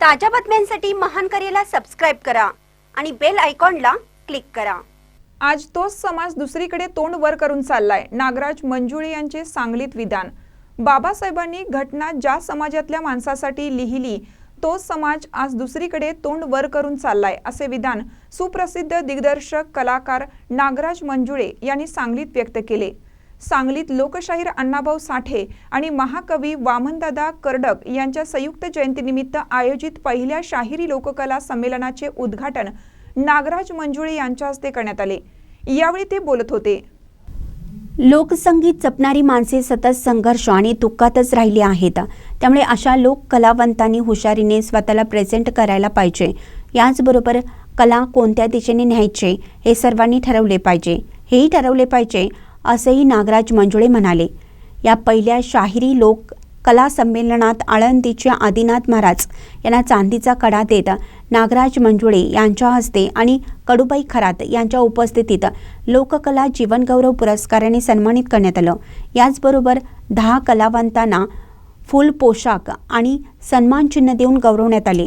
ताज्या बातम्यांसाठी महान करेला सबस्क्राईब करा आणि बेल आयकॉनला क्लिक करा. आज तोच समाज दुसरीकडे तोंड वर करून चाललाय नागराज मंजुळे यांचे सांगलीत विधान. बाबासाहेबांनी घटना ज्या समाजातल्या माणसासाठी लिहिली तोच समाज आज दुसरीकडे तोंड वर करून चाललाय असे विधान सुप्रसिद्ध दिग्दर्शक कलाकार नागराज मंजुळे यांनी सांगलीत व्यक्त केले. सांगलीत लोकशाहीर अण्णाभाऊ साठे आणि महाकवी वामनदादा कर्डक यांच्या संयुक्त जयंतीनिमित्त आयोजित पहिल्या शाहिरी लोककला संमेलनाचे उद्घाटन नागराज मंजुळे यांच्या हस्ते करण्यात आले. यावेळी ते बोलत होते. लोकसंगीत जपणारी माणसे सतत संघर्ष आणि दुःखातच राहिली आहेत. त्यामुळे अशा लोक कलावंतांनी हुशारीने स्वतःला प्रेझेंट करायला पाहिजे. याचबरोबर कला कोणत्या दिशेने न्यायचे हे सर्वांनी ठरवले पाहिजे. हेही ठरवले पाहिजे. असेही नागराज मंजुळे म्हणाले. या पहिल्या शाहिरी लोक कला संमेलनात आळंदीचे आदिनाथ महाराज यांना चांदीचा कडा देत नागराज मंजुळे यांच्या हस्ते आणि कडुबाई खरात यांच्या उपस्थितीत लोककला जीवनगौरव पुरस्काराने सन्मानित करण्यात आलं. याचबरोबर दहा कलावंतांना फुल पोशाख आणि सन्मानचिन्ह देऊन गौरवण्यात आले.